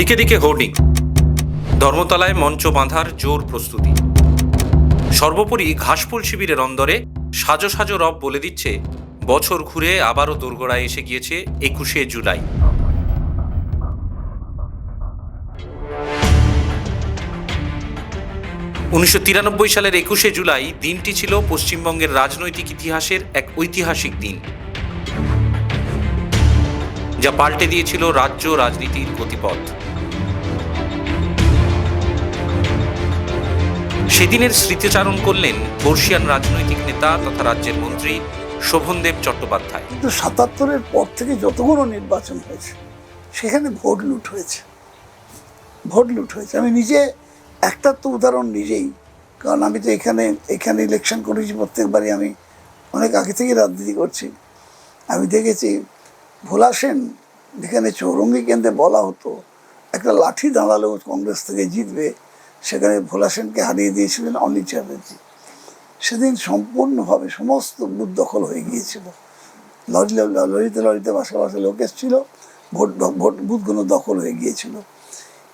দিকে দিকে হোর্ডিং ধর্মতলায় মঞ্চ বাঁধার জোর প্রস্তুতি। সর্বোপরি ঘাসফুল শিবিরের অন্দরে সাজো সাজো রব বলে দিচ্ছে, বছর ঘুরে আবারও দোরগোড়ায় এসে গিয়েছে একুশে জুলাই। উনিশশো তিরানব্বই সালের একুশে জুলাই দিনটি ছিল পশ্চিমবঙ্গের রাজনৈতিক ইতিহাসের এক ঐতিহাসিক দিন। যা পাল্টে দিয়েছিল রাজ্য রাজনীতির গতিপথ। সেদিনের স্মৃতিচারণ করলেন বর্ষিয়ান রাজনৈতিক নেতা তথা রাজ্যের মন্ত্রী শোভনদেব চট্টোপাধ্যায়। কিন্তু সাতাত্তরের পর থেকে যতগুলো নির্বাচন হয়েছে, সেখানে ভোট লুট হয়েছে। ভোট লুট হয়েছে। আমি নিজে একটা তো উদাহরণ নিজেই, কারণ আমি তো এখানে এখানে ইলেকশন করেছি প্রত্যেকবারই আমি অনেক আগে থেকেই রাজনীতি করছি। আমি দেখেছি ভোলা সেন, যেখানে চৌরঙ্গি কেন্দ্রে বলা হতো, একটা লাঠি দাঁড়ালেও কংগ্রেস থেকে জিতবে, সেখানে ভোলা সেনকে হারিয়ে দিয়েছিলেন অনিল চ্যাটার্জি। সেদিন সম্পূর্ণভাবে সমস্ত বুথ দখল হয়ে গিয়েছিল। লরি লরিতে লরিতে বাসা বাসা লোক এসেছিল, ভোট ভোট বুথগুলো দখল হয়ে গিয়েছিল।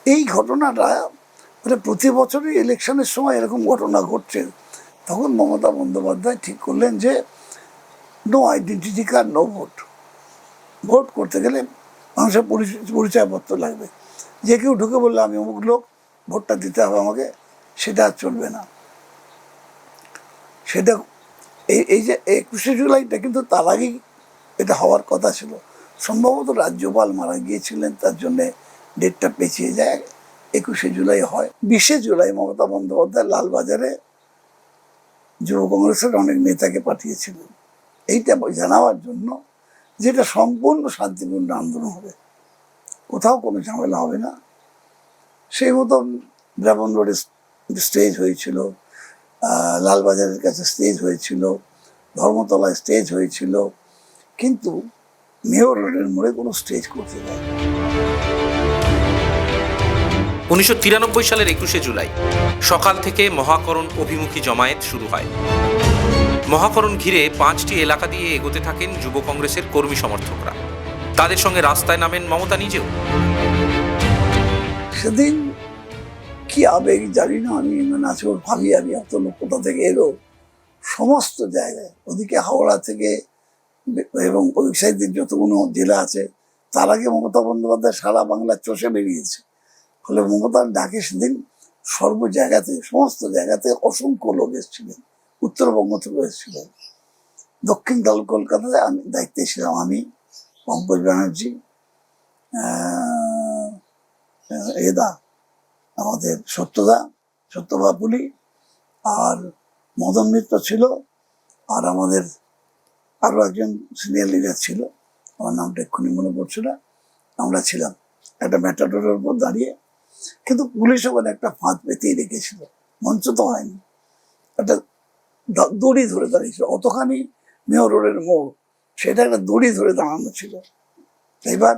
এই ঘটনাটা মানে প্রতি বছরই ইলেকশনের সময় এরকম ঘটনা ঘটছে। তখন মমতা বন্দ্যোপাধ্যায় ঠিক করলেন যে no identity card no vote vote করতে গেলে মানুষের পরিচয় পরিচয়পত্র লাগবে। যে কেউ ঢুকে বললে, আমি অমুক লোক, ভোটটা দিতে হবে আমাকে, সেটা আর চলবে না। সেটা এই এই যে একুশে জুলাইটা কিন্তু তার আগেই এটা হওয়ার কথা ছিল। সম্ভবত রাজ্যপাল মারা গিয়েছিলেন, তার জন্য ডেটটা পেছিয়ে যায়, একুশে জুলাই হয়। বিশে জুলাই মমতা বন্দ্যোপাধ্যায় লালবাজারে যুব কংগ্রেসের অনেক নেতাকে পাঠিয়েছিলেন। এইটা জানাবার জন্য যেটা সম্পূর্ণ শান্তিপূর্ণ আন্দোলন হবে। কোথাও কোনো ঝামেলা হবে না। সেই মতন ব্রাহ্মণ রোডে স্টেজ হয়েছিল লালবাজারের কাছে স্টেজ হয়েছিল, ধর্মতলায় স্টেজ হয়েছিল, কিন্তু মেয়র রোডের মোড়ে কোনো স্টেজ করতে দেয় উনিশশো সালের একুশে জুলাই সকাল থেকে মহাকরণ অভিমুখী জমায়েত শুরু হয়। মহাকরণ ঘিরে পাঁচটি এলাকা দিয়ে এগোতে থাকেন যুব কংগ্রেসের কর্মী সমর্থকরা। তাদের সঙ্গে রাস্তায় নামেন মমতা নিজেও। সেদিন কি আবেগ জানি না, আমি মানে ওর ভাবি, আমি এত লোক কোথা থেকে এলো? সমস্ত জায়গায়, ওদিকে হাওড়া থেকে এবং ওই সাইডের যতগুলো জেলা আছে, তার আগে মমতা বন্দ্যোপাধ্যায় সারা বাংলা চষে বেরিয়েছে। ফলে মমতার ডাকে সেদিন সর্ব জায়গাতে, সমস্ত জায়গাতে অসংখ্য লোক এসেছিলেন। উত্তরবঙ্গ থেকে এসেছিলেন দক্ষিণ দল কলকাতায় আমি দায়িত্বে ছিলাম আমি পঙ্কজ ব্যানার্জি এদা, আমাদের সত্যদা সত্যবাপুলি আর মদন মিত্র ছিল, আর আমাদের আরও একজন সিনিয়র লিডার ছিল, আমার নামটা এক্ষুনি মনে পড়ছে না, আমরা ছিলাম একটা ম্যাটাডোরের উপর দাঁড়িয়ে। কিন্তু পুলিশ ওখানে একটা ফাঁদ পেতেই রেখেছিল মঞ্চ তো হয়নি। একটা দড়ি ধরে দাঁড়িয়েছিল। অতখানি মেয়র রোডের মোড়। সেটা একটা দড়ি ধরে দাঁড়ানো ছিল। এবার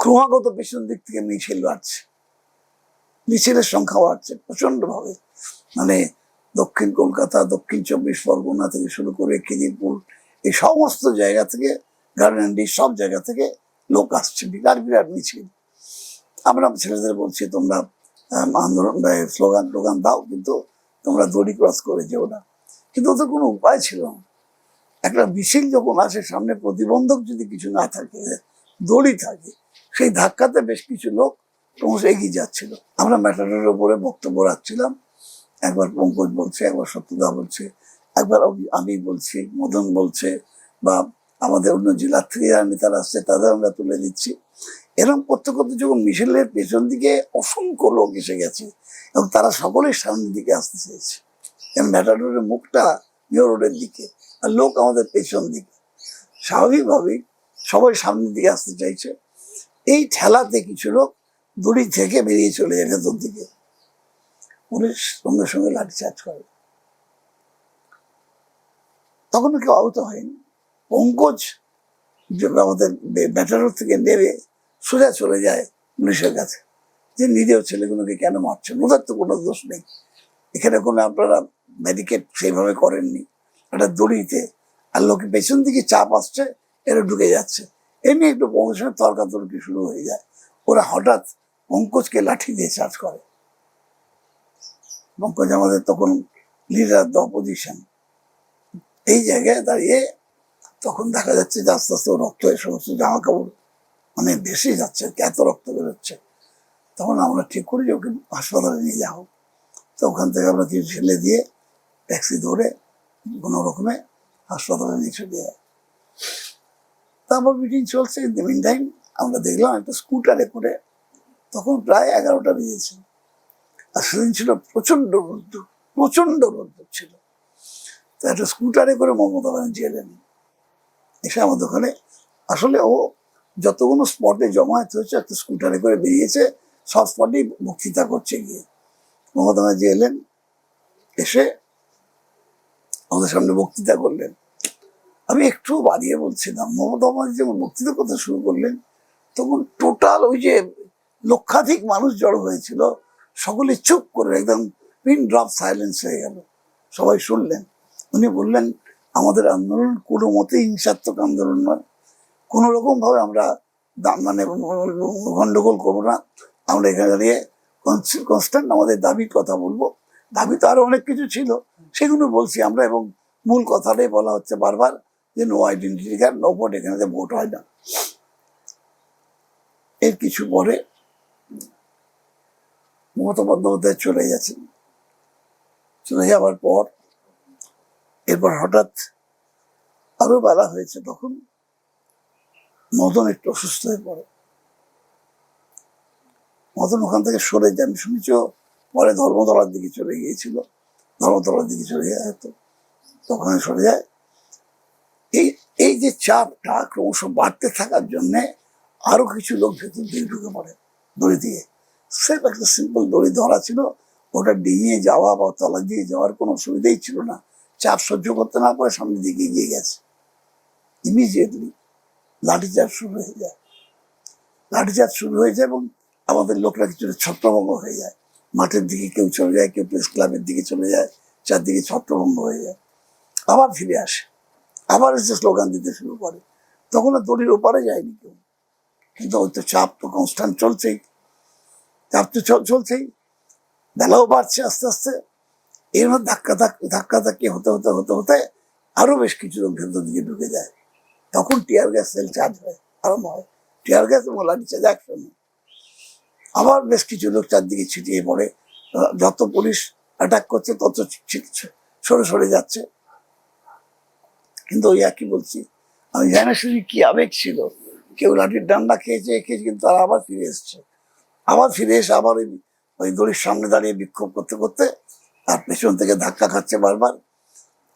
ক্রমাগত পেছন দিক থেকে মিছিল বাড়ছে। মিছিলের সংখ্যা বাড়ছে প্রচণ্ড ভাবে মানে দক্ষিণ কলকাতা, দক্ষিণ চব্বিশ পরগনা থেকে শুরু করে খিদিরপুর এই সমস্ত জায়গা থেকে গার্ডেন্ডি সব জায়গা থেকে লোক আসছে। বিরাট বিরাট মিছিল। আমরা ছেলেদের বলছি, তোমরা আন্দোলন স্লোগান টোগান দাও, কিন্তু তোমরা দড়ি ক্রস করে যেও না। কিন্তু ওদের কোনো উপায় ছিল না। একটা মিছিল যখন আসে, সামনে প্রতিবন্ধক যদি কিছু না থাকে, দড়ি থাকে, সেই ধাক্কাতে বেশ কিছু লোক ক্রমশ এগিয়ে যাচ্ছিল। আমরা ম্যাটারের ওপরে বক্তব্য রাখছিলাম। একবার পঙ্কজ বলছে, একবার সত্যদা বলছে, একবার আমি- বলছি, মদন বলছে, বা আমাদের অন্য জেলার থেকে নেতারা আসছে, তাদের আমরা তুলে দিচ্ছি এরকম করতে করতে যখন মিছিলের পেছন দিকে অসংখ্য লোক এসে গেছে এবং তারা সকলেই সামনের দিকে আসতে চেয়েছে। এবং ম্যাটাডোরের মুখটা মেয়র রোডের দিকে আর লোক আমাদের পেছন দিকে। স্বাভাবিকভাবেই সবাই সামনের দিকে আসতে চাইছে। এই ঠেলাতে কিছু লোক দড়ি থেকে বেরিয়ে চলে যায় ভেতর দিকে। পুলিশ সঙ্গে সঙ্গে লাঠিচার্জ করে। তখন কেউ আহত হয়নি। পঙ্কজ আমাদের ব্যাটারোর থেকে নেমে সোজা চলে যায় পুলিশের কাছে। যে নিরীহ ছেলেগুলোকে কেন মারছেন ওদের তো কোনো দোষ নেই। এখানে কোনো আপনারা মেডিকেট সেইভাবে করেননি। একটা দড়িতে আর লোকে পেছন দিকে চাপ আসছে, এরা ঢুকে যাচ্ছে। এমনি একটু সঙ্গে তর্কাতর্কি শুরু হয়ে যায়। ওরা হঠাৎ পঙ্কজকে লাঠি দিয়ে চার্জ করে। পঙ্কজ আমাদের তখন লিডার দ্য অপোজিশন এই জায়গায় দাঁড়িয়ে তখন দেখা যাচ্ছে যে আস্তে আস্তে রক্ত এই সমস্ত জামা কাপড় মানে বেশি যাচ্ছে, এত রক্ত বেরোচ্ছে। তখন আমরা ঠিক করি যে, ওকে হাসপাতালে নিয়ে যাও তো ওখান থেকে আমরা কিছু ছেলে দিয়ে ট্যাক্সি ধরে কোনো রকমে হাসপাতালে নিয়ে চলে যায় তারপর মিটিং চলছে। ইন দ্য মিন টাইম আমরা দেখলাম একটা স্কুটারে করে তখন প্রায় এগারোটা বেজেছে। আর সেদিন ছিল প্রচণ্ড রোদ্দুর প্রচণ্ড রোদ্দুর ছিল। তো একটা স্কুটারে করে মমতা ব্যানার্জি এলেন। এসে আমাদের ওখানে, আসলে ও যতগুলো স্পটে জমায়েত হয়েছে, একটা স্কুটারে করে বেরিয়েছে, সব স্পটেই বক্তৃতা করছে গিয়ে। মমতা ব্যানার্জি এলেন, এসে আমাদের সামনে বক্তৃতা করলেন। আমি একটু বাড়িয়ে বলছিলাম, মমতা ব্যানার্জি যখন বক্তৃতা করতে শুরু করলেন, তখন টোটাল ওই যে লক্ষাধিক মানুষ জড়ো হয়েছিল, সকলে চুপ করে একদম পিন ড্রপ সাইলেন্স হয়ে গেল। সবাই শুনলেন। উনি বললেন, আমাদের আন্দোলন কোনো মতে হিংসাত্মক আন্দোলন নয়। কোনো রকম ভাবে আমরা মানে গন্ডগোল করব না। আমরা এখানে দাঁড়িয়ে কনস্ট্যান্ট আমাদের দাবির কথা বলব। দাবি তো আরও অনেক কিছু ছিল, সেগুলো বলছি আমরা এবং মূল কথাটাই বলা হচ্ছে বারবার যে no identity card no vote এখানে ভোট হয় না। এর কিছু পরে মমতা বন্দ্যোপাধ্যায় চলে গেছেন। চলে যাওয়ার পর, এরপর হঠাৎ আরও বেলা হয়েছে তখন। মদন একটু অসুস্থ হয়ে পড়ে। মদন ওখান থেকে সরে যায়। আমি শুনেছি পরে ধর্মতলার দিকে চলে গিয়েছিল। ধর্মতলার দিকে চলে যায় তো ওখানে সরে যায়। এই এই যে চাপটা ক্রমশ বাড়তে থাকার জন্য আরও কিছু লোক ভেতর দিয়ে ঢুকে পড়ে দড়ি দিয়ে। সেফ একটা সিম্পল দড়ি ধরা ছিল। ওটা ডিঙিয়ে যাওয়া বা তলা দিয়ে যাওয়ার কোনো সুবিধাই ছিল না। চাপ সহ্য করতে না পারে, সামনের দিকে এগিয়ে গেছে। ইমিডিয়েটলি লাঠিচার্জ শুরু হয়ে যায়। লাঠিচার্জ শুরু হয়ে যায় এবং আমাদের লোকরা কিছুটা ছত্রভঙ্গ হয়ে যায়। মাঠের দিকে কেউ চলে যায়, কেউ প্রেস ক্লাবের দিকে চলে যায়, চারদিকে ছত্রভঙ্গ হয়ে যায়। আবার ফিরে আসে। আবার এসে স্লোগান দিতে শুরু করে। তখন আর দড়ির ওপারে যায়নি কেউ। কিন্তু ওই তো চাপ তো কনস্ট্যান্ট চলছেই। চাপ তো চল- চলছেই। বেলাও বাড়ছে আস্তে আস্তে। এর মধ্যে ধাক্কা ধাক্কা, ধাক্কি হতে হতে হতে হতে আরও বেশ কিছু লোক ভেতর দিকে ঢুকে যায়। তখন টিয়ার গ্যাস সেল চার্জ হয় আরম্ভ হয়। টিয়ার গ্যাস এবং লাঠি চার্জ একসঙ্গে আবার বেশ কিছু লোক চারদিকে ছিটিয়ে পড়ে যত পুলিশ অ্যাটাক করছে তত সরে সরে যাচ্ছে। কিন্তু ওই একই বলছি, আমি জানি না শুধু কি আবেগ ছিল, কেউ লাঠির ডান্ডা খেয়েছে খেয়েছে, কিন্তু তারা আবার ফিরে এসছে। আবার ফিরে এসে আবার ওই ওই দড়ির সামনে দাঁড়িয়ে বিক্ষোভ করতে করতে আর পেছন থেকে ধাক্কা খাচ্ছে বারবার।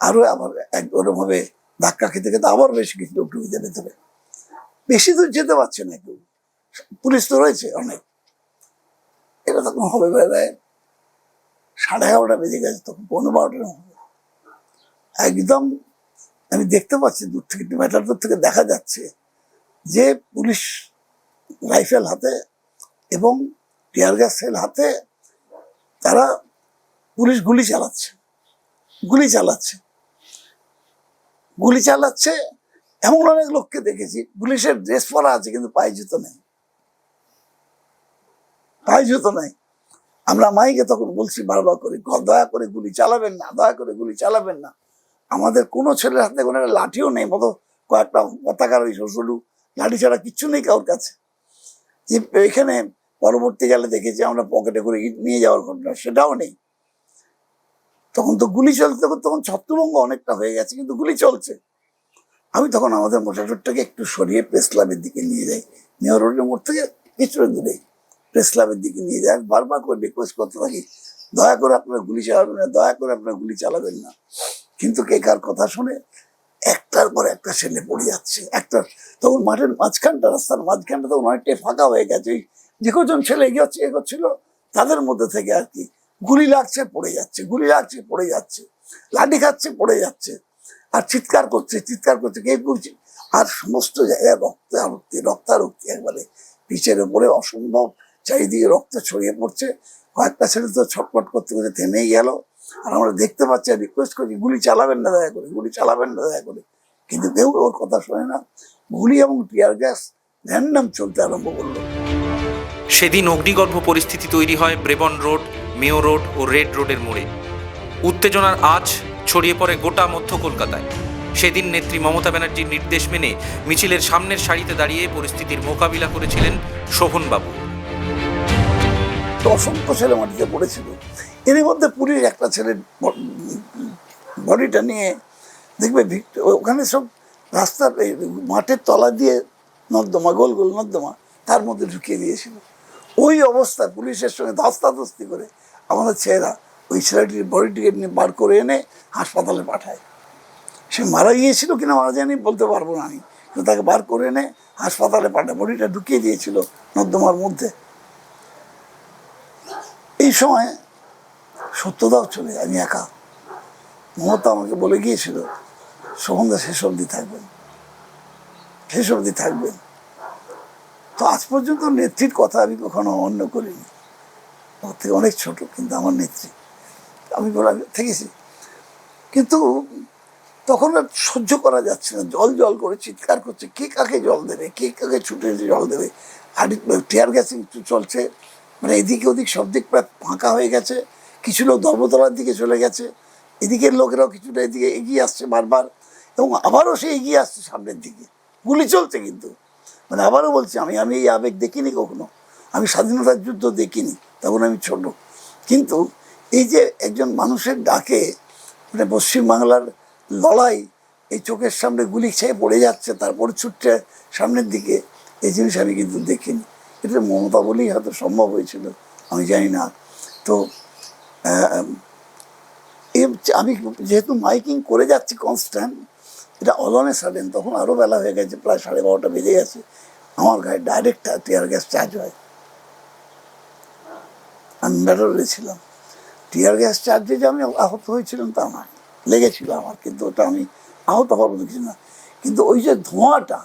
আরও আবার এক ওরকম ভাবে ধাক্কা খেতে খেতে আবার বেশি কিছু ঢুকে ভেতরে বেশি দূর যেতে পারছে না কেউ। পুলিশ তো রয়েছে অনেক। এটা তখন হবে বেলায় সাড়ে এগারোটা বেজে গেছে, তখন পনেরো বারোটা হবে একদম আমি দেখতে পাচ্ছি, দূর থেকে মেটার দূর থেকে দেখা যাচ্ছে যে পুলিশ রাইফেল হাতে এবং টিয়ার গ্যাস সেল হাতে তারা পুলিশ গুলি চালাচ্ছে। গুলি চালাচ্ছে। গুলি চালাচ্ছে, এমন অনেক লোককে দেখেছি। পুলিশের ড্রেস পরা আছে, কিন্তু পায়ে জুতো নেই। পায়ে জুতো নেই। আমরা মাইকে তখন বলছি, বারবার করে "গ- দয়া করে গুলি চালাবেন না, দয়া করে গুলি চালাবেন না। আমাদের কোনো ছেলের হাতে কোনো একটা লাঠিও নেই, মতো কয়েকটা পতাকার ওই সরসরু লাঠি ছাড়া কিচ্ছু নেই কারোর কাছে। যে এখানে পরবর্তীকালে দেখেছি, আমরা পকেটে করে ইট নিয়ে যাওয়ার ঘটনা, সেটাও নেই। তখন তো গুলি চলছে তখন তখন ছত্রভঙ্গ অনেকটা হয়ে গেছে, কিন্তু গুলি চলছে। আমি তখন আমাদের মোটরটাকে একটু সরিয়ে প্রেস ক্লাবের দিকে নিয়ে যাই। নেওয়ার রোডের মোড় থেকে কিছুটা দূরে প্রেস ক্লাবের দিকে নিয়ে যাই। বারবার করে রিকোয়েস্ট করতে থাকি, দয়া করে আপনারা গুলি চালাবেন না, দয়া করে আপনারা গুলি চালাবেন না। কিন্তু কে কার কথা শুনে, একটার পর একটা ছেলে পড়ে যাচ্ছে, একটা তখন মাঠের মাঝখানটা, রাস্তার মাঝখানটা তখন অনেকটাই ফাঁকা হয়ে গেছে। যে কজন ছেলে এগোচ্ছে এগোচ্ছিল, তাদের মধ্যে থেকে আর কি গুলি লাগছে, পড়ে যাচ্ছে, গুলি লাগছে, পড়ে যাচ্ছে, লাঠি খাচ্ছে, পড়ে যাচ্ছে। আর চিৎকার করছে চিৎকার করছে কে করছে আর সমস্ত জায়গায় রক্তারক্তি রক্তারক্তি একবারে পিচের উপরে অসম্ভব। চারিদিকে রক্ত ছড়িয়ে পড়ছে। কয়েকটা ছেলে তো ছটপট করতে করতে থেমেই গেল। আর আমরা দেখতে পাচ্ছি আর রিকোয়েস্ট করছি, গুলি চালাবেন না দয়া করে, গুলি চালাবেন না দয়া করে। কিন্তু কেউ ওর কথা শোনে না। গুলি এবং টিয়ার গ্যাস র্যান্ডাম চলতে আরম্ভ করল। সেদিন অগ্নিগর্ভ পরিস্থিতি তৈরি হয় ব্রেবন রোড মেয়ো রোড ও রেড রোডের মোড়ে। উত্তেজনার আজ ছড়িয়ে পড়ে গোটা মধ্য কলকাতায়। সেদিন নেত্রী মমতা ব্যানার্জির নির্দেশ মেনে মিছিলের সামনের সারিতে দাঁড়িয়ে পরিস্থিতির মোকাবিলা করেছিলেন শোভনবাবু। অসংখ্য ছেলে মাটিতে পড়েছিল। এর মধ্যে পুরীর একটা ছেলের বডিটা নিয়ে দেখবে ওখানে সব রাস্তার মাঠের তলা দিয়ে নর্দমা, গোল গোল নর্দমা, তার মধ্যে ঢুকিয়ে দিয়েছিল। ওই অবস্থায় পুলিশের সঙ্গে ধস্তাধস্তি করে আমাদের ছেলেরা ওই ছেলেটির বডিটিকে বার করে এনে হাসপাতালে পাঠায়। সে মারা গিয়েছিল কিনা মারা যায়নি বলতে পারব না আমি। কিন্তু তাকে বার করে এনে হাসপাতালে পাঠায়। বডিটা ঢুকিয়ে দিয়েছিল নর্দমার মধ্যে। এই সময় সত্যদাও চলে আমি একা। মমতা আমাকে বলে গিয়েছিল সোহনদা শেষ অবধি থাকবেন। শেষ অবধি থাকবেন। তো আজ পর্যন্ত নেত্রীর কথা আমি কখনো অন্য করিনি। ওর থেকে অনেক ছোট, কিন্তু আমার নেত্রী। আমি বলা থেকেছি। কিন্তু তখন আর সহ্য করা যাচ্ছে না। জল জল করে চিৎকার করছে, কে কাকে জল দেবে, কে কাকে ছুটে জল দেবে? আর টিয়ার গ্যাসিং চলছে মানে এদিকে ওদিক সব দিক প্রায় ফাঁকা হয়ে গেছে। কিছু লোক ধর্মতলার দিকে চলে গেছে। এদিকের লোকেরাও কিছুটা এদিকে এগিয়ে আসছে বারবার। এবং আবারও সে এগিয়ে আসছে সামনের দিকে। গুলি চলছে কিন্তু। মানে আবারও বলছি, আমি আমি এই আবেগ দেখিনি কখনো। আমি স্বাধীনতার যুদ্ধ দেখিনি। তখন আমি ছোট। কিন্তু এই যে একজন মানুষের ডাকে মানে পশ্চিমবাংলার লড়াই, এই চোখের সামনে গুলি খেয়ে পড়ে যাচ্ছে, তারপর ছুটছে সামনের দিকে, এই জিনিস আমি কিন্তু দেখিনি। এটা মমতা বলেই হয়তো সম্ভব হয়েছিল, আমি জানি না। তো আমি যেহেতু মাইকিং করে যাচ্ছি কনস্ট্যান্ট এটা অলনে সাডেন তখন আরও বেলা হয়ে গেছে, প্রায় সাড়ে বারোটা বেজে গেছে। আমার গায়ে ডাইরেক্ট টিয়ার গ্যাস চার্জ হয়। আমি ছিলাম টিয়ার গ্যাস চার্জে যে আমি আহত হয়েছিলাম তা নয়, লেগেছিল আমার, কিন্তু ওটা আমি আহত হওয়ার মতো কিছু না। কিন্তু ওই যে ধোঁয়াটা,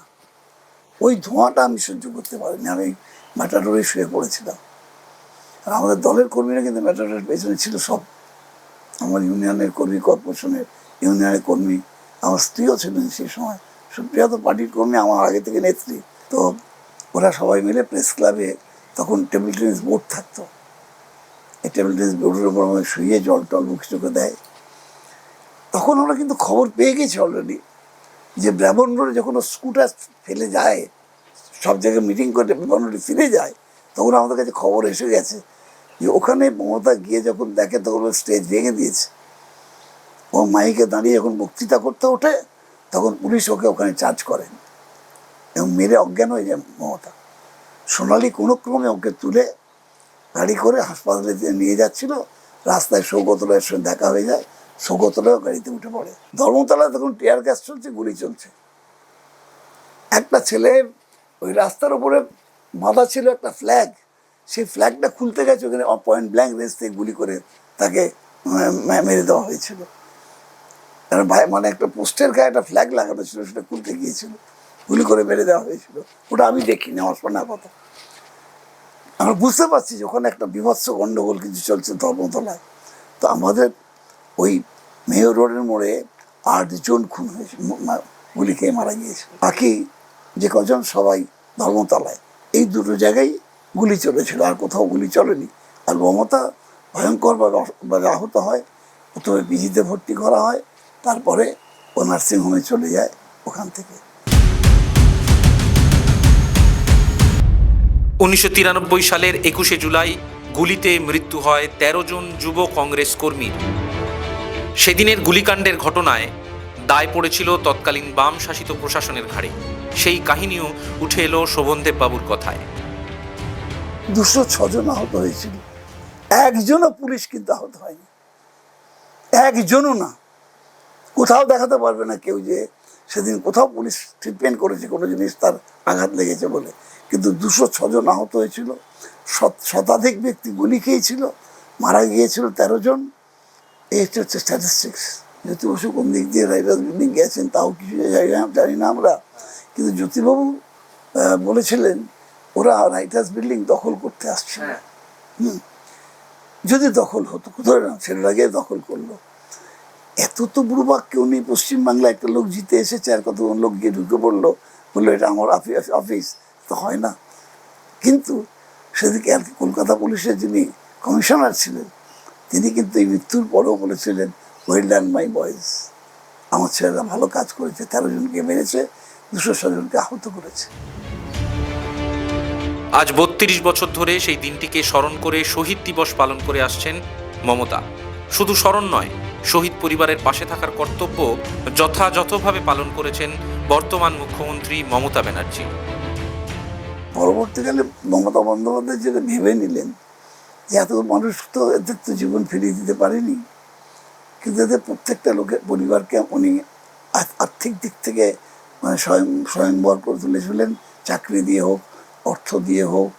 ওই ধোঁয়াটা আমি সহ্য করতে পারিনি, আমি ম্যাটাডোরে শুয়ে পড়েছিলাম। আর আমাদের দলের কর্মীরা কিন্তু ম্যাটাডোরের পেছনে ছিল সব। আমার ইউনিয়নের কর্মী, কর্পোরেশনের ইউনিয়নের কর্মী, আমার স্ত্রীও ছিলেন সেই সময়। সুপ্রিয়া তো পার্টির কর্মী, আমার আগে থেকে নেত্রী। তো ওরা সবাই মিলে প্রেস ক্লাবে তখন টেবিল টেনিস বোর্ড থাকতো। এই টেবিল টেনিস বোর্ডের উপর আমাকে শুয়ে জল টল মুখ চোখে দেয়। তখন ওরা কিন্তু খবর পেয়ে গেছে অলরেডি যে ব্রাহ্মণ রোডে যখন ও স্কুটার ফেলে যায়, সব জায়গায় মিটিং করে ব্রাহ্মণ রোডে ফিরে যায়, তখন আমাদের কাছে খবর এসে গেছে যে ওখানে মমতা গিয়ে যখন দেখে তখন স্টেজ ভেঙে দিয়েছে। ও মাইকে দাঁড়িয়ে যখন বক্তৃতা করতে ওঠে, তখন পুলিশ ওকে ওখানে চার্জ করেন এবং মেরে অজ্ঞান হয়ে যায় মমতা। সোনালি কোনো ক্রমে ওকে তুলে গাড়ি করে হাসপাতালে নিয়ে যাচ্ছিল, রাস্তায় সৌগতলার সঙ্গে দেখা হয়ে যায় সৌগতলাও গাড়িতে উঠে পড়ে। ধর্মতলায় তখন টিয়ার গ্যাস চলছে, গুলি চলছে। একটা ছেলে ওই রাস্তার উপরে বাঁধা ছিল একটা ফ্ল্যাগ সেই ফ্ল্যাগটা খুলতে গেছে, ওখানে পয়েন্ট ব্ল্যাঙ্ক রেস থেকে গুলি করে তাকে মেরে দেওয়া হয়েছিল। আর ভাই মানে একটা পোস্টের গায়ে একটা ফ্ল্যাগ লাগানো ছিল, সেটা খুলতে গিয়েছিল। গুলি করে মেরে দেওয়া হয়েছিল। ওটা আমি দেখিনি, আমার কথা। আমরা বুঝতে পারছি যে ওখানে একটা বিভৎস গণ্ডগোল কিছু চলছে ধর্মতলায় তো আমাদের ওই মেয়র রোডের মোড়ে আটজন খুন হয়েছে গুলি খেয়ে মারা গিয়েছে। বাকি যে কজন সবাই ধর্মতলায়, এই দুটো জায়গায় গুলি চলেছিল, আর কোথাও গুলি চলেনি। আর মমতা ভয়ঙ্করভাবে আহত হয়, প্রথমে পিজিতে ভর্তি করা হয়, তারপরে ও নার্সিংহোমে চলে যায় ওখান থেকে। উনিশশো তিরানব্বই সালের একুশে জুলাই গুলিতে মৃত্যু হয় ১৩ জন যুব কংগ্রেস কর্মীর। সেদিনের গুলিকাণ্ডের ঘটনায় দায় পড়েছিল তৎকালীন বাম শাসিত প্রশাসনের ঘাড়ে। সেই কাহিনীও উঠে এলো শোভনদেব বাবুর কথায়। দুশো ছজন আহত হয়েছিল। একজনও পুলিশ কিন্তু আহত হয়নি। একজনও না। কোথাও দেখাতে পারবে না কেউ যে সেদিন কোথাও পুলিশ ট্রিটমেন্ট করেছে, কোনো জিনিস তার আঘাত লেগেছে বলে। কিন্তু দুশো ছজন আহত হয়েছিল। শত- শতাধিক ব্যক্তি গুলি খেয়েছিল। মারা গিয়েছিল তেরো জন। এই হচ্ছে স্ট্যাটিস্টিক্স জ্যোতি বসু কোন দিক দিয়ে রাইটার্স বিল্ডিং গেছেন তাও কিছু জানি না জানি না আমরা। কিন্তু জ্যোতিবাবু বলেছিলেন ওরা রাইটার্স বিল্ডিং দখল করতে আসছে হুম। যদি দখল হতো কোথায় না ছেলেরা গিয়ে দখল করল। এত তো বুড়োবাক কেউ নেই পশ্চিমবাংলায় একটা লোক জিতে এসেছে আর কতজন লোক গিয়ে ঢুকে পড়ল বলল এটা আমার অফি- অফিস তো হয় না। কিন্তু সেদিকে আর কি কলকাতা পুলিশের যিনি কমিশনার ছিলেন, তিনি কিন্তু এই মৃত্যুর পরেও বলেছিলেন ওয়েল ডান মাই বয়েজ আমার ছেলেরা ভালো কাজ করেছে, তেরো জনকে মেরেছে, দুশো জনকে আহত করেছে। আজ বত্রিশ বছর ধরে সেই দিনটিকে স্মরণ করে শহীদ দিবস পালন করে আসছেন মমতা। শুধু স্মরণ নয়, শহীদ পরিবারের পাশে থাকার কর্তব্য যথাযথভাবে পালন করেছেন বর্তমান মুখ্যমন্ত্রী মমতা ব্যানার্জি। পরবর্তীকালে মমতা বন্দ্যোপাধ্যায় যেটা ভেবে নিলেন যে এত মানুষ তো এদের তো জীবন ফিরিয়ে দিতে পারেনি কিন্তু এদের প্রত্যেকটা লোকের পরিবারকে উনি আর্থিক দিক থেকে মানে স্বয়ং স্বয়ংবর করে তুলেছিলেন চাকরি দিয়ে হোক অর্থ দিয়ে হোক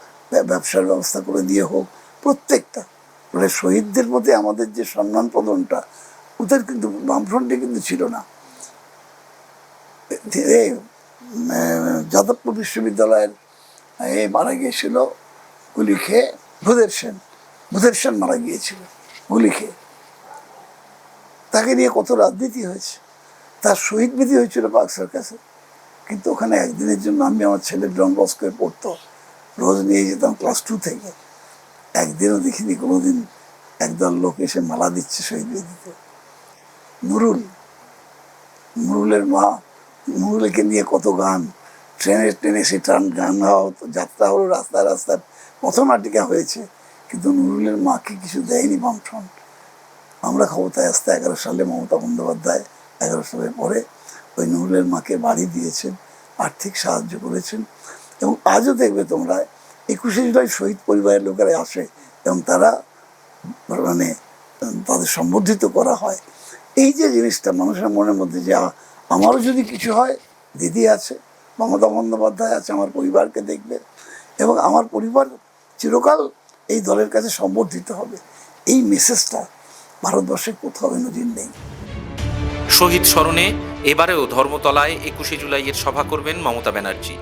ব্যবসার ব্যবস্থা করে দিয়ে হোক প্রত্যেকটা মানে শহীদদের প্রতি আমাদের যে সম্মান প্রদানটা ওদের কিন্তু বামফ্রন্টে কিন্তু ছিল না যাদবপুর বিশ্ববিদ্যালয়ের এ মারা গিয়েছিল, গুলি খেয়ে ভূদের সেন ভূদের সেন মারা গিয়েছিল, গুলি খেয়ে। তাকে নিয়ে কত রাজনীতি হয়েছে, তার শহীদ বিধি হয়েছিল পাক সার্কাসে। কিন্তু ওখানে একদিনের জন্য আমি আমার ছেলে ডন বস্কোয় পড়তো, রোজ নিয়ে যেতাম ক্লাস টু থেকে। একদিনও দেখিনি, কোনোদিন একদল লোক এসে মালা দিচ্ছে শহীদ বেদিতে নুরুল, নুরুলের মা, নুরুলকে নিয়ে কত গান ট্রেনে ট্রেনে সে টান গান হওয়া হতো, যাত্রা হলো রাস্তায় কত নাটিকা হয়েছে। কিন্তু নুরুলের মাকে কিছু দেয়নি বামফ্রন্ট আমরা ক্ষমতায় আসতে এগারো সালে মমতা বন্দ্যোপাধ্যায় এগারো সালের পরে ওই নুরুলের মাকে বাড়ি দিয়েছেন, আর্থিক সাহায্য করেছেন। এবং আজও দেখবে তোমরা, একুশে জুলাই শহীদ পরিবারের লোকেরা আসে এবং তারা মানে তাদের সম্বর্ধিত করা হয়। এই যে জিনিসটা, মানুষের মনের মধ্যে যে আমারও যদি কিছু হয়, দিদি আছে মমতা বন্দ্যোপাধ্যায় আছে আমার পরিবারকে দেখবে। এবং আমার পরিবার চিরকাল এই দলের কাছে সম্বর্ধিত হবে। এই মেসেজটা ভারতবর্ষে কোথাও নজির নেই। শহীদ স্মরণে এবারেও ধর্মতলায় একুশে জুলাইয়ের সভা করবেন মমতা ব্যানার্জি।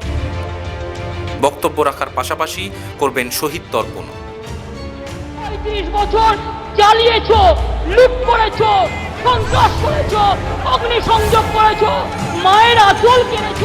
বক্তব্য রাখার পাশাপাশি করবেন শহীদ তর্পণ। বছর চালিয়েছ লুট করেছ সন্ত্রাস করেছ অগ্নিসংযোগ করেছ মায়ের আঁচল কেড়েছ